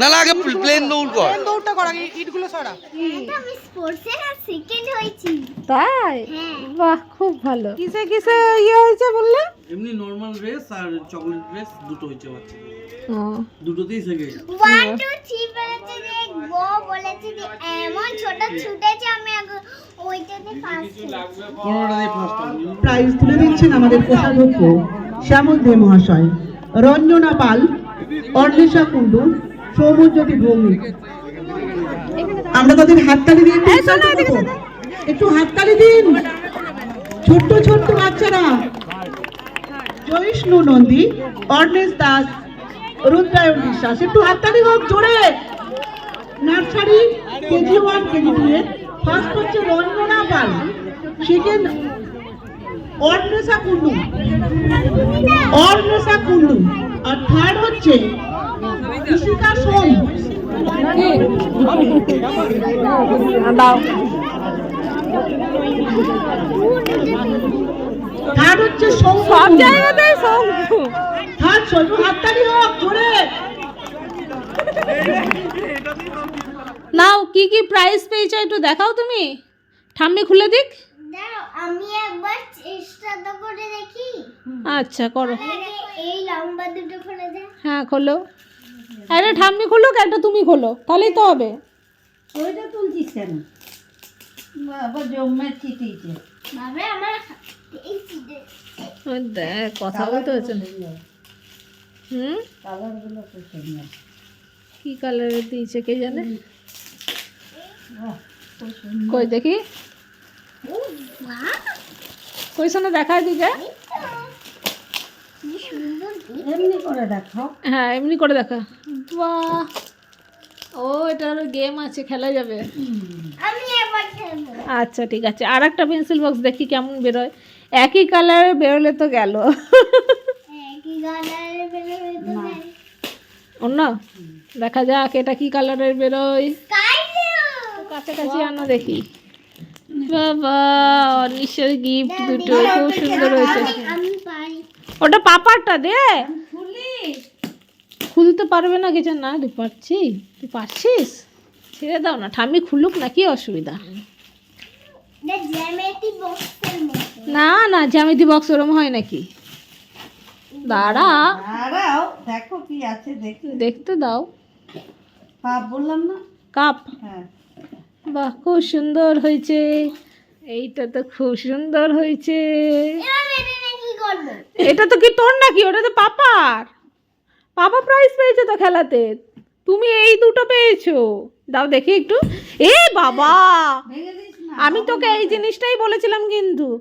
না না আগে প্লেন দৌড় কর। দৌড়টা করা ইটগুলো সরা। এটা আমি স্পোর্টসে সেকেন্ড হয়েছি। তাই? হ্যাঁ। বাহ খুব ভালো। কিসে কিসে ইয়ে হয়েছে বললে? এমনি নর্মাল রেস আর চকলেট রেস দুটো হয়েছে বাচ্চা দুটোতেই সেকেন্ড ওয়ান টু থ্রি বলেছে যে গো বলেছে যে এমন ছোট ছুটেছে আমি আগে ওইটাতে ফার্স্ট কোনোটাতেই ফার্স্ট প্রাইজ তুলে দিচ্ছেন আমাদের কোষাধ্যক্ষ শ্যামল দে মহাশয়। রঞ্জনা পাল অর্ণেশা কুণ্ডু সৌম্যজ্যোতি ভৌমিক। আমরা তাদের হাততালি দিয়ে একটু হাততালি দিন। ছোট্ট ছোট্ট বাচ্চারা। জয়িষ্ণু নন্দী অর্ণেশ দাস রুদ্রায়ণ বিশ্বাস। একটু হাততালি হোক জোরে। Nursery KG one KG two এর ফার্স্ট হচ্ছে রঞ্জনা পাল। সেকেন্ড অর্ণেশা কুণ্ডু। অর্ণেশা থার্ড হচ্ছে? ঈশিতা সোম থার্ড হচ্ছে সব জায়গাতেই শঙ্কু। থার্ড সৌম্য হাততালি হোক জোরে নাও কি কি প্রাইজ পেয়েছ একটু দেখাও তুমি। ঠাম্মি খুলে দিক। দাও আমি একবার চেষ্টা তো করে দেখি। আচ্ছা করো। এই লম্বা দুটো খুলে দে। হ্যাঁ খোলো। একটা ঠাম্মি খুলুক একটা তুমি খোলো তাহলেই তো হবে। ওইটা তুলছিস কেন? জমে চিটিছে বাবা আমার দেখ কথা বলতে হচ্ছে হুম? কালারগুলো তো সুন্দর। কি কালারের দিয়েছে কে জানে? কই দেখি? কই শোনা দেখায় এমনি করে হ্যাঁ এমনি করে দেখা। বাহ! ও এটা আরও গেম আছে খেলা যাবে। আমি একবার খেলব আচ্ছা ঠিক আছে। আর একটা পেন্সিল বক্স দেখি কেমন বেরোয়। একই কালারের বেরোলে তো গেল। অন্য? দেখা যাক এটা কি কালারের বেরোয়। কাছাকাছি আনো দেখি। বাবা অনিশের গিফট দুটো খুব সুন্দর হয়েছে। ওটা পাপারটা দে। খুলতে পারবে না কিছু না তুই পারছি? তুই পারছিস? ছেড়ে দাও না ঠাম্মি খুলুক না কি অসুবিধা? না না জ্যামিতি বক্স ওরম হয় নাকি? দাঁড়া। দাঁড়াও দেখো কি আছে দেখি দেখতে দাও। পাপ বললাম না? কাপ। হ্যাঁ। বাহ খুব সুন্দর হয়েছে। এইটা তো খুব সুন্দর হয়েছে। এটা তো কি তোর নাকি? ওটা তো পাপার। পাপা প্রাইজ পেয়েছে তো খেলাতে। তুমি এই দুটো পেয়েছ। দাও দেখি একটু। এ বাবা! আমি তোকে এই জিনিসটাই বলেছিলাম কিন্তু।